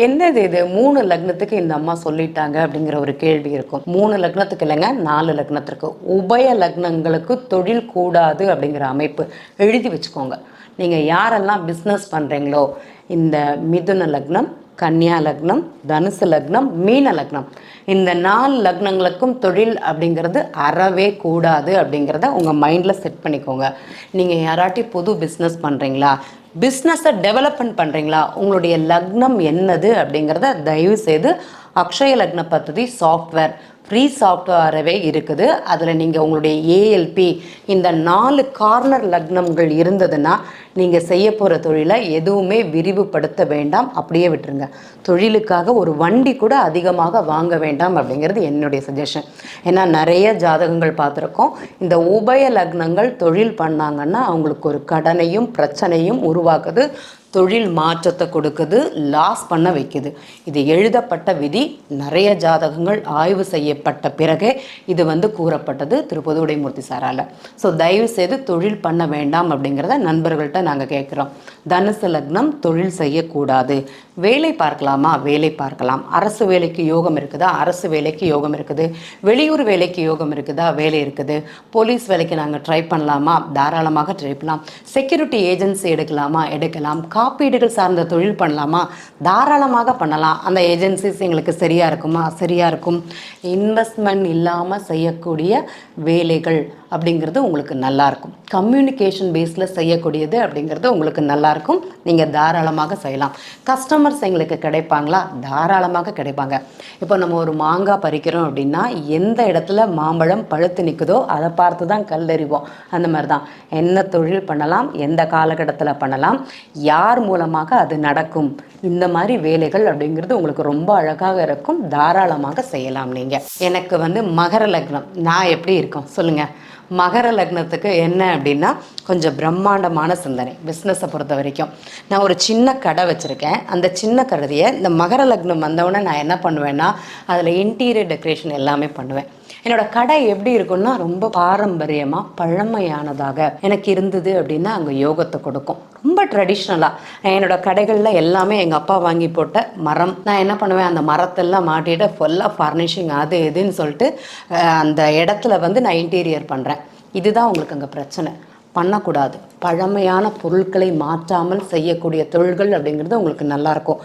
என்னது இது? மூணு லக்னத்துக்கு இந்த அம்மா சொல்லிட்டாங்க அப்படிங்கிற ஒரு கேள்வி இருக்கும். மூணு லக்னத்துக்கு இல்லைங்க நாலு லக்னத்திற்கு. உபய லக்னங்களுக்கு தொழில் கூடாது அப்படிங்கிற அமைப்பு. எழுதி வச்சுக்கோங்க. நீங்கள் யாரெல்லாம் பிஸ்னஸ் பண்ணுறீங்களோ இந்த மிதுன லக்னம் கன்னியா லக்னம் தனுசு லக்னம் மீன லக்னம். இந்த நாலு லக்னங்களுக்கும் தொழில் அப்படிங்கிறது அறவே கூடாது அப்படிங்கிறத உங்கள் மைண்டில் செட் பண்ணிக்கோங்க. நீங்கள் யாராட்டி புது பிஸ்னஸ் பண்ணுறீங்களா பிஸ்னஸை டெவலப்மெண்ட் பண்ணுறீங்களா உங்களுடைய லக்னம் என்னது அப்படிங்கிறத தயவு செய்து அக்ஷய லக்ன பத்ததி சாஃப்ட்வேர் ஃப்ரீ சாஃப்ட்வேராகவே இருக்குது. அதில் நீங்கள் உங்களுடைய ஏஎல்பி இந்த நாலு கார்னர் லக்னங்கள் இருந்ததுன்னா நீங்கள் செய்ய போகிற தொழிலை எதுவுமே விரிவுபடுத்த வேண்டாம். அப்படியே விட்டுருங்க. தொழிலுக்காக ஒரு வண்டி கூட அதிகமாக வாங்க வேண்டாம் அப்படிங்கிறது என்னுடைய சஜஷன் ஏன்னா நிறைய ஜாதகங்கள் பார்த்துருக்கோம். இந்த உபய லக்னங்கள் தொழில் பண்ணாங்கன்னா அவங்களுக்கு ஒரு கடனையும் பிரச்சனையும் உருவாக்குது. தொழில் மாற்றத்தை கொடுக்குது லாஸ் பண்ண வைக்குது. இது எழுதப்பட்ட விதி நிறைய ஜாதகங்கள் ஆய்வு செய்யப்பட்ட பிறகே இது வந்து கூறப்பட்டது திருப்பதி உடைமூர்த்தி சாரால். ஸோ தயவு செய்து தொழில் பண்ண வேண்டாம் அப்படிங்கிறத நண்பர்கள்ட்ட நாங்கள் கேட்குறோம் தனுசு லக்னம் தொழில் செய்யக்கூடாது. வேலை பார்க்கலாமா? வேலை பார்க்கலாம். அரசு வேலைக்கு யோகம் இருக்குதா? அரசு வேலைக்கு யோகம் இருக்குது. வெளியூர் வேலைக்கு யோகம் இருக்குதா? வேலை இருக்குது. போலீஸ் வேலைக்கு நாங்கள் ட்ரை பண்ணலாமா? தாராளமாக ட்ரை பண்ணலாம். செக்யூரிட்டி ஏஜென்சி எடுக்கலாமா? எடுக்கலாம். காப்பீடுகள் சார்ந்த தொழில் பண்ணலாமா? தாராளமாக பண்ணலாம். அந்த ஏஜென்சிஸ் எங்களுக்கு சரியாக இருக்குமா? சரியாக இருக்கும். இன்வெஸ்ட்மெண்ட் இல்லாமல் செய்யக்கூடிய வேலைகள் அப்படிங்கிறது உங்களுக்கு நல்லாயிருக்கும் கம்யூனிகேஷன் பேஸில் செய்யக்கூடியது அப்படிங்கிறது உங்களுக்கு நல்லாயிருக்கும் நீங்கள் தாராளமாக செய்யலாம். கஸ்டமர்ஸ் எங்களுக்கு கிடைப்பாங்களா? தாராளமாக கிடைப்பாங்க. இப்போ நம்ம ஒரு மாங்காய் பறிக்கிறோம் அப்படின்னா எந்த இடத்துல மாம்பழம் பழுத்து நிற்குதோ அதை பார்த்து தான் கல்லறிவோம் அந்த மாதிரி தான் என்ன தொழில் பண்ணலாம்? எந்த காலகட்டத்தில் பண்ணலாம்? யார் மூலமாக அது நடக்கும். இந்த மாதிரி வேலைகள் அப்படிங்கிறது உங்களுக்கு ரொம்ப அழகாக இருக்கும். தாராளமாக செய்யலாம் நீங்கள் எனக்கு வந்து மகர லக்னம். நான் எப்படி இருக்கோம்? சொல்லுங்கள் மகர லக்னத்துக்கு என்ன அப்படின்னா கொஞ்சம் பிரம்மாண்டமான சிந்தனை பிஸ்னஸை பொறுத்த வரைக்கும். நான் ஒரு சின்ன கடை வச்சுருக்கேன். அந்த சின்ன கடையை இந்த மகர லக்னம் வந்தவுடனே நான் என்ன பண்ணுவேன்னா அதில் இன்டீரியர் டெக்கரேஷன் எல்லாமே பண்ணுவேன். என்னோட கடை எப்படி இருக்கும்னா ரொம்ப பாரம்பரியமாக பழமையானதாக எனக்கு இருந்தது அப்படின்னா அங்கே யோகத்தை கொடுக்கும். ரொம்ப ட்ரெடிஷ்னலாக என்னோடய கடைகளில் எல்லாமே எங்கள் அப்பா வாங்கி போட்ட மரம். நான் என்ன பண்ணுவேன் அந்த மரத்தெல்லாம் மாட்டிட்டு ஃபுல்லாக ஃபர்னிஷிங் அது இதுன்னு சொல்லிட்டு அந்த இடத்துல வந்து நான் இன்டீரியர் பண்ணுறேன் இதுதான் உங்களுக்கு அங்கே பிரச்சனை. பண்ணக்கூடாது. பழமையான பொருட்களை மாற்றாமல் செய்யக்கூடிய தொழில்கள் அப்படிங்கிறது உங்களுக்கு நல்லாயிருக்கும்.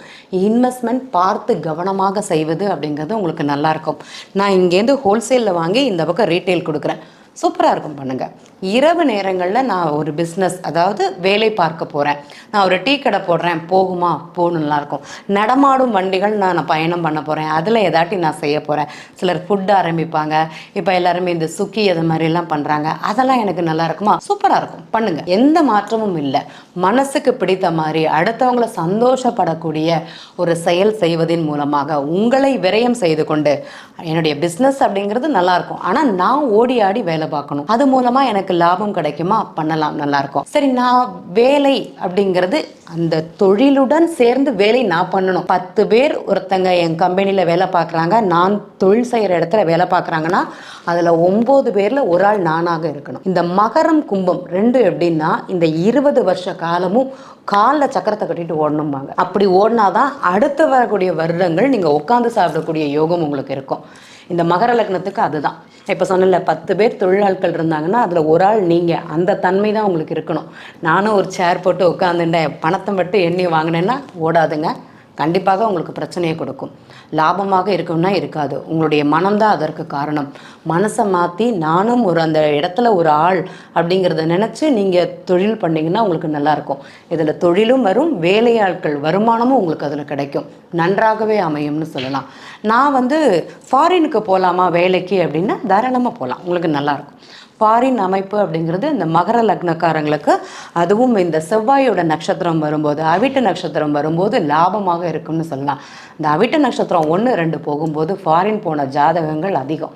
இன்வெஸ்ட்மெண்ட் பார்த்து கவனமாக செய்வது அப்படிங்கிறது உங்களுக்கு நல்லாயிருக்கும். நான் இங்கேருந்து ஹோல்சேலில் வாங்கி இந்த பக்கம் ரீட்டைல் கொடுக்குறேன். சூப்பராக இருக்கும் பண்ணுங்கள் இரவு நேரங்களில் நான் ஒரு பிஸ்னஸ் அதாவது வேலை பார்க்க போகிறேன் நான் ஒரு டீ கடை போடுறேன் போகுமா? போகணும் நல்லாயிருக்கும் நடமாடும் வண்டிகள் நான் பயணம் பண்ண போகிறேன் அதில் ஏதாட்டி நான் செய்ய போகிறேன் சிலர் ஃபுட் ஆரம்பிப்பாங்க. இப்போ எல்லாருமே இந்த சுக்கி அது மாதிரிலாம் பண்ணுறாங்க அதெல்லாம் எனக்கு நல்லா இருக்குமா? சூப்பராக இருக்கும். பண்ணுங்கள் எந்த மாற்றமும் இல்லை. மனசுக்கு பிடித்த மாதிரி அடுத்தவங்கள சந்தோஷப்படக்கூடிய ஒரு செயல் செய்வதன் மூலமாக உங்களை விரயம் செய்து கொண்டு என்னுடைய பிஸ்னஸ் அப்படிங்கிறது நல்லாயிருக்கும் ஆனால் நான் ஓடி ஆடி வேலை பார்க்கணும் அது மூலமாக எனக்கு லாபம் கிடைக்குமா? பண்ணலாம் நல்லா இருக்கும் சரி நான் வேலை அப்படிங்கிறது அந்த தொழிலுடன் சேர்ந்து வேலை நான் பண்ணணும். பத்து பேர் ஒருத்தங்க என் கம்பெனியில் வேலை பார்க்குறாங்க. நான் தொழில் செய்கிற இடத்துல வேலை பார்க்குறாங்கன்னா அதில் ஒம்பது பேரில் ஒரு ஆள் நானாக இருக்கணும். இந்த மகரம் கும்பம் ரெண்டு எப்படின்னா இந்த இருபது வருஷ காலமும் காலில் சக்கரத்தை கட்டிட்டு ஓடணும்பாங்க. அப்படி ஓடினாதான் அடுத்து வரக்கூடிய வருடங்கள் நீங்கள் உட்காந்து சாப்பிடக்கூடிய யோகம் உங்களுக்கு இருக்கும். இந்த மகர லக்னத்துக்கு அதுதான். இப்போ சொன்னல பத்து பேர் தொழிலாட்கள் இருந்தாங்கன்னா அதில் ஒரு ஆள் நீங்கள் அந்த தன்மை தான் உங்களுக்கு இருக்கணும். நானும் ஒரு சேர் போட்டு உட்காந்துட்டேன் பணத்தை மட்டும் எண்ணி வாங்கினேன்னா ஓடாதுங்க. கண்டிப்பாக உங்களுக்கு பிரச்சனையை கொடுக்கும். லாபமாக இருக்கும்னா இருக்காது. உங்களுடைய மனம்தான் அதற்கு காரணம். மனசை மாற்றி நானும் ஒரு அந்த இடத்துல ஒரு ஆள் அப்படிங்கிறத நினச்சி நீங்கள் தொழில் பண்ணிங்கன்னா உங்களுக்கு நல்லாயிருக்கும் இதில் தொழிலும் வரும் வேலையாட்கள் வருமானமும் உங்களுக்கு அதில் கிடைக்கும். நன்றாகவே அமையும்னு சொல்லலாம். நான் வந்து ஃபாரினுக்கு போகலாமா வேலைக்கு அப்படின்னா தாராளமாக போகலாம் உங்களுக்கு நல்லாயிருக்கும் ஃபாரின் அமைப்பு அப்படிங்கிறது இந்த மகர லக்னக்காரங்களுக்கு அதுவும் இந்த செவ்வாயோட நட்சத்திரம் வரும்போது அவிட்ட நட்சத்திரம் வரும்போது லாபமாக இருக்கும்னு சொல்லலாம். இந்த அவிட்ட நட்சத்திரம் ஒன்று ரெண்டு போகும்போது ஃபாரின் போன ஜாதகங்கள் அதிகம்.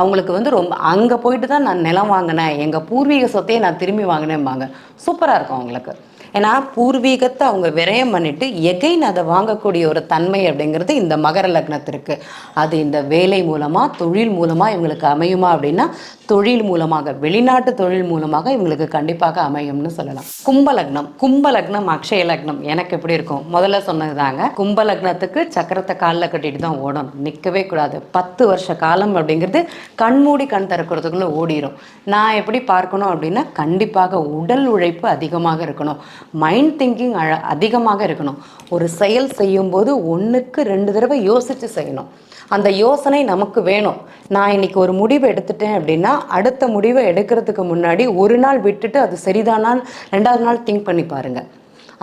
அவங்களுக்கு வந்து ரொம்ப அங்கே போயிட்டு தான் நான் நிலம் வாங்கினேன் எங்கள் பூர்வீக சொத்தையே நான் திரும்பி வாங்கினேன்பாங்க சூப்பராக இருக்கும் அவங்களுக்கு. ஏன்னா பூர்வீகத்தை அவங்க விரயம் பண்ணிட்டு எகைன் அதை வாங்கக்கூடிய ஒரு தன்மை அப்படிங்கிறது இந்த மகர லக்னத்திற்கு. அது இந்த வேலை மூலமாக தொழில் மூலமாக இவங்களுக்கு அமையுமா அப்படின்னா தொழில் மூலமாக வெளிநாட்டு தொழில் மூலமாக இவங்களுக்கு கண்டிப்பாக அமையும்னு சொல்லலாம். கும்ப லக்னம் கும்ப லக்னம் அக்ஷய லக்னம் எனக்கு எப்படி இருக்கும்? முதல்ல சொன்னது தாங்க கும்ப லக்னத்துக்கு சக்கரத்தை காலில் கட்டிட்டு தான் ஓடணும். நிற்கவே கூடாது. பத்து வருஷ காலம் அப்படிங்கிறது கண்மூடி கண் திறக்கிறதுக்குள்ளே ஓடிரும். நான் எப்படி பார்க்கணும் அப்படின்னா கண்டிப்பாக உடல் உழைப்பு அதிகமாக இருக்கணும். மைண்ட் திங்கிங் அழ அதிகமாக இருக்கணும். ஒரு செயல் செய்யும்போது ஒன்றுக்கு ரெண்டு தடவை யோசித்து செய்யணும். அந்த யோசனை நமக்கு வேணும். நான் இன்னைக்கு ஒரு முடிவு எடுத்துட்டேன் அப்படின்னா அடுத்த முடிவை எடுக்கிறதுக்கு முன்னாடி ஒரு நாள் விட்டுட்டு அது சரிதானால் ரெண்டாவது நாள் திங்க் பண்ணி பாருங்க.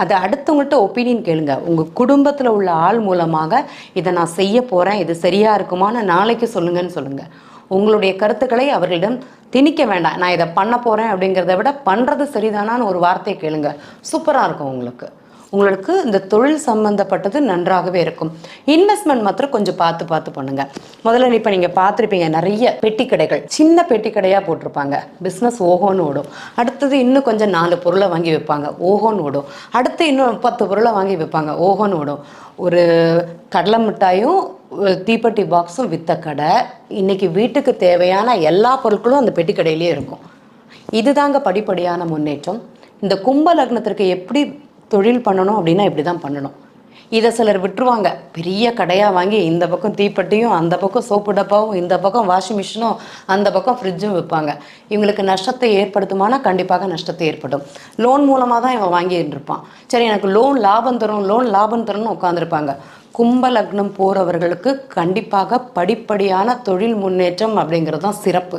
அதை அடுத்தவங்கள்ட்ட ஒப்பீனியன் கேளுங்க. உங்கள் குடும்பத்தில் உள்ள ஆள் மூலமாக இதை நான் செய்ய போகிறேன் இது சரியாக இருக்குமான்னு நாளைக்கு சொல்லுங்கன்னு சொல்லுங்கள் உங்களுடைய கருத்துக்களை அவர்களிடம் திணிக்க வேண்டாம். நான் இதை பண்ண போகிறேன் அப்படிங்கிறத விட பண்ணுறது சரிதானான்னு ஒரு வார்த்தையை கேளுங்க. சூப்பராக இருக்கும் உங்களுக்கு. உங்களுக்கு இந்த தொழில் சம்மந்தப்பட்டது நன்றாகவே இருக்கும். இன்வெஸ்ட்மெண்ட் மாத்திரம் கொஞ்சம் பார்த்து பார்த்து பண்ணுங்க. முதல்ல இப்போ நீங்கள் பார்த்துருப்பீங்க நிறைய பெட்டி கடைகள் சின்ன பெட்டி கடையாக போட்டிருப்பாங்க. பிஸ்னஸ் ஓஹோன்னு ஓடும். அடுத்தது இன்னும் கொஞ்சம் நாலு பொருளை வாங்கி வைப்பாங்க ஓஹோன்னு ஓடும். அடுத்து இன்னும் பத்து பொருளை வாங்கி வைப்பாங்க ஓஹோன்னு ஓடும். ஒரு கடலை மிட்டாயும் தீப்பெட்டி பாக்ஸும் வித்த கடை. இன்றைக்கி வீட்டுக்கு தேவையான எல்லா பொருட்களும் அந்த பெட்டி கடையிலே இருக்கும். இதுதாங்க படிப்படியான முன்னேற்றம். இந்த கும்ப லக்னத்திற்கு எப்படி தொழில் பண்ணணும் அப்படின்னா இப்படி தான் பண்ணணும். இதை சிலர் விட்டுருவாங்க. பெரிய கடையாக வாங்கி இந்த பக்கம் தீப்பெட்டியும் அந்த பக்கம் சோப்பு டப்பாவும் இந்த பக்கம் வாஷிங் மிஷினும் அந்த பக்கம் ஃப்ரிட்ஜும் விற்பாங்க. இவங்களுக்கு நஷ்டத்தை ஏற்படுத்துமானா கண்டிப்பாக நஷ்டத்தை ஏற்படும். லோன் மூலமாக தான் இவன் வாங்கிட்டு இருப்பான். சரி எனக்கு லோன் லாபம் தரும் லோன் லாபம் தரும்னு உட்காந்துருப்பாங்க கும்ப லக்னம் போகிறவர்களுக்கு கண்டிப்பாக படிப்படியான தொழில் முன்னேற்றம் அப்படிங்கிறது தான் சிறப்பு.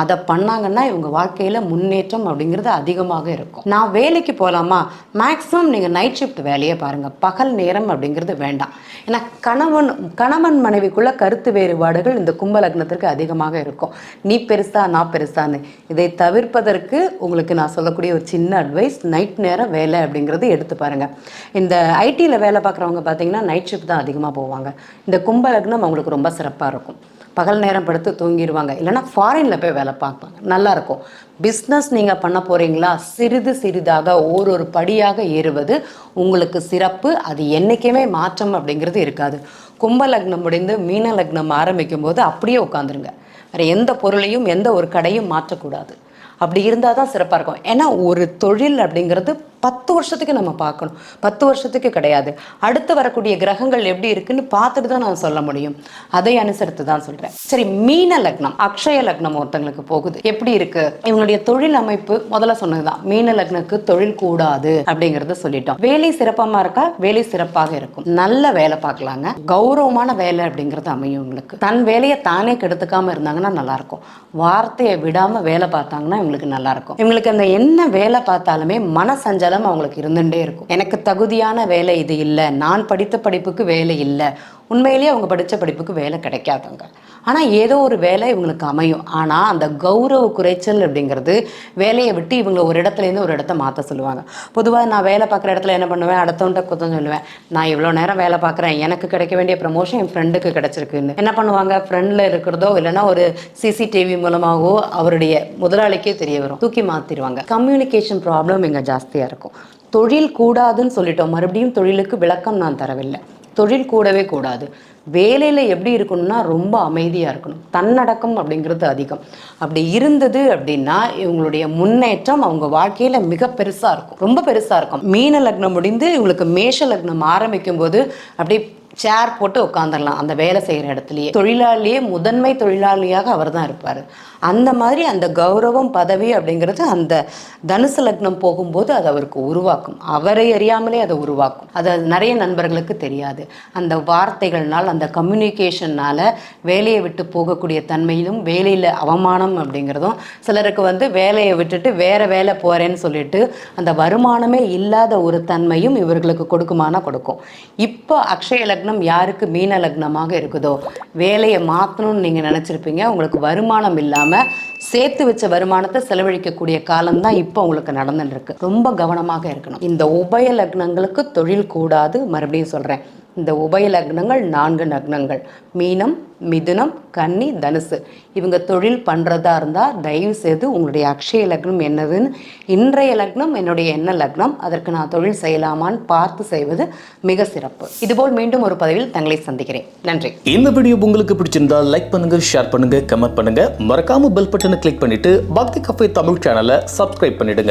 அதை பண்ணாங்கன்னா இவங்க வாழ்க்கையில் முன்னேற்றம் அப்படிங்கிறது அதிகமாக இருக்கும். நான் வேலைக்கு போகலாமா மேக்ஸிமம் நீங்கள் நைட் ஷிஃப்ட் வேலையை பாருங்கள் பகல் நேரம் அப்படிங்கிறது வேண்டாம். ஏன்னா கணவன் கணவன் மனைவிக்குள்ள கருத்து வேறுபாடுகள் இந்த கும்ப லக்னத்திற்கு அதிகமாக இருக்கும். நீ பெருசா நான் பெருசான்னு. இதை தவிர்ப்பதற்கு உங்களுக்கு நான் சொல்லக்கூடிய ஒரு சின்ன அட்வைஸ் நைட் நேரம் வேலை அப்படிங்கிறது எடுத்து பாருங்கள் இந்த ஐடியில் வேலை பார்க்குறவங்க பார்த்தீங்கன்னா நைட் ஷிஃப்ட் தான். அதிகமாக போவாங்க. இந்த கும்ப லக்னம் அவங்களுக்கு ரொம்ப சிறப்பாக இருக்கும். பகல் நேரம் படுத்து தூங்கிடுவாங்க இல்லைன்னா ஃபாரினில் போய் வேலை பார்ப்பாங்க. நல்லாயிருக்கும் பிஸ்னஸ் நீங்கள் பண்ண போகிறீங்களா சிறிது சிறிதாக ஒரு ஒரு படியாக ஏறுவது உங்களுக்கு சிறப்பு. அது என்றைக்குமே மாற்றம் அப்படிங்கிறது இருக்காது. கும்ப லக்னம் முடிந்து மீன லக்னம் ஆரம்பிக்கும் போது அப்படியே உட்காந்துருங்க வேறு எந்த பொருளையும் எந்த ஒரு கடையும் மாற்றக்கூடாது. அப்படி இருந்தால் தான் சிறப்பாக இருக்கும். ஏன்னா ஒரு தொழில் அப்படிங்கிறது பத்து வருஷத்துக்கு நம்ம பார்க்கணும். பத்து வருஷத்துக்கு கிடையாது. அடுத்து வரக்கூடிய கிரகங்கள் எப்படி இருக்குன்னு பார்த்துட்டு தான் நான் சொல்ல முடியும். அதை அனுசரித்து தான் சொல்கிறேன் சரி மீன லக்னம் அக்ஷய லக்னம் ஒருத்தங்களுக்கு போகுது. எப்படி இருக்கு? இவங்களுடைய தொழில் அமைப்பு முதல்ல சொன்னதுதான் மீன லக்னக்கு தொழில் கூடாது அப்படிங்கிறத சொல்லிட்டோம். வேலை சிறப்பமாக இருக்கா? வேலை சிறப்பாக இருக்கும். நல்ல வேலை பார்க்கலாங்க. கௌரவமான வேலை அப்படிங்கிறது அமையும் உங்களுக்கு தன் வேலையை தானே கெடுத்துக்காம இருந்தாங்கன்னா நல்லா இருக்கும் வார்த்தையை விடாம வேலை பார்த்தாங்கன்னா இவங்களுக்கு நல்லா இருக்கும் இவங்களுக்கு அந்த என்ன வேலை பார்த்தாலுமே மன சஞ்சலம் அவங்களுக்கு இருந்துட்டே இருக்கும். எனக்கு தகுதியான வேலை இது இல்லை. நான் படித்த படிப்புக்கு வேலை இல்லை. உண்மையிலேயே அவங்க படித்த படிப்புக்கு வேலை கிடைக்காதுங்க. ஆனால் ஏதோ ஒரு வேலை இவங்களுக்கு அமையும். ஆனால் அந்த கௌரவ குறைச்சல் அப்படிங்கிறது வேலையை விட்டு இவங்களை ஒரு இடத்துலேருந்து ஒரு இடத்த மாற்ற சொல்லுவாங்க. பொதுவாக நான் வேலை பார்க்குற இடத்துல என்ன பண்ணுவேன்? அடுத்தவன்ட்ட குத்தம் சொல்லுவேன். நான் இவ்வளோ நேரம் வேலை பார்க்குறேன். எனக்கு கிடைக்க வேண்டிய ப்ரமோஷன் என் ஃப்ரெண்டுக்கு கிடச்சிருக்குன்னு. என்ன பண்ணுவாங்க? ஃப்ரெண்டில் இருக்கிறதோ இல்லைன்னா ஒரு சிசிடிவி மூலமாகவோ அவருடைய முதலாளிக்கே தெரிய வரும். தூக்கி மாற்றிடுவாங்க கம்யூனிகேஷன் ப்ராப்ளம் இங்கே ஜாஸ்தியாக இருக்கும். தொழில் கூடாதுன்னு சொல்லிட்டோம். மறுபடியும் தொழிலுக்கு விளக்கம் நான் தரவில்லை. தொழில் கூடவே கூடாது. வேலையில் எப்படி இருக்கணும்னா ரொம்ப அமைதியாக இருக்கணும். தன்னடக்கம் அப்படிங்கிறது அதிகம். அப்படி இருந்தது அப்படின்னா இவங்களுடைய முன்னேற்றம் அவங்க வாழ்க்கையில் மிக பெருசாக இருக்கும். ரொம்ப பெருசாக இருக்கும். மீன லக்னம் முடிந்து இவங்களுக்கு மேஷ லக்னம் ஆரம்பிக்கும் போது அப்படியே சேர் போட்டு உட்காந்துடலாம் அந்த வேலை செய்கிற இடத்துலையே. தொழிலாளியே முதன்மை தொழிலாளியாக அவர் தான் இருப்பார். அந்த மாதிரி அந்த கௌரவம் பதவி அப்படிங்கிறது அந்த தனுசு லக்னம் போகும்போது அது அவருக்கு உருவாக்கும். அவரை அறியாமலே அதை உருவாக்கும். அது நிறைய நண்பர்களுக்கு தெரியாது. அந்த வார்த்தைகள்னால் அந்த கம்யூனிகேஷன்னால் வேலையை விட்டு போகக்கூடிய தன்மையிலும் வேலையில் அவமானம் அப்படிங்கிறதும் சிலருக்கு வந்து வேலையை விட்டுட்டு வேற வேலை போகிறேன்னு சொல்லிட்டு அந்த வருமானமே இல்லாத ஒரு தன்மையும் இவர்களுக்கு கொடுக்குமானா கொடுக்கும். இப்போ அக்ஷய லக்னம் யாருக்கு மீன லக்னமாக இருக்குதோ? வேலையை மாற்றணும்னு நீங்கள் நினச்சிருப்பீங்க. உங்களுக்கு வருமானம் இல்லாமல் சேர்த்து வச்ச வருமானத்தை செலவழிக்கக்கூடிய காலம் தான் இப்போ உங்களுக்கு நடந்துட்டு இருக்கு. ரொம்ப கவனமாக இருக்கணும். இந்த உபய லக்னங்களுக்கு தொழில் கூடாது. மறுபடியும் சொல்கிறேன் இந்த உபய லக்னங்கள் நான்கு லக்னங்கள். மீனம் மிதுனம் கன்னி தனுசு. இவங்க தொழில் பண்ணுறதா இருந்தால் தயவு செய்து உங்களுடைய அக்ஷய லக்னம் என்னதுன்னு இன்றைய லக்னம் என்னுடைய என்ன லக்னம் அதற்கு நான் தொழில் செய்யலாமான்னு பார்த்து செய்வது மிக சிறப்பு. இதுபோல் மீண்டும் ஒரு பதவியில் தங்களை சந்திக்கிறேன். நன்றி. இந்த வீடியோ உங்களுக்கு பிடிச்சிருந்தா லைக் பண்ணுங்க ஷேர் பண்ணுங்க கமெண்ட் பண்ணுங்க. மறக்காம பெல் பட்டனை கிளிக் பண்ணிட்டு பக்தி கஃபே தமிழ் சேனலை சப்ஸ்கிரைப் பண்ணிடுங்க.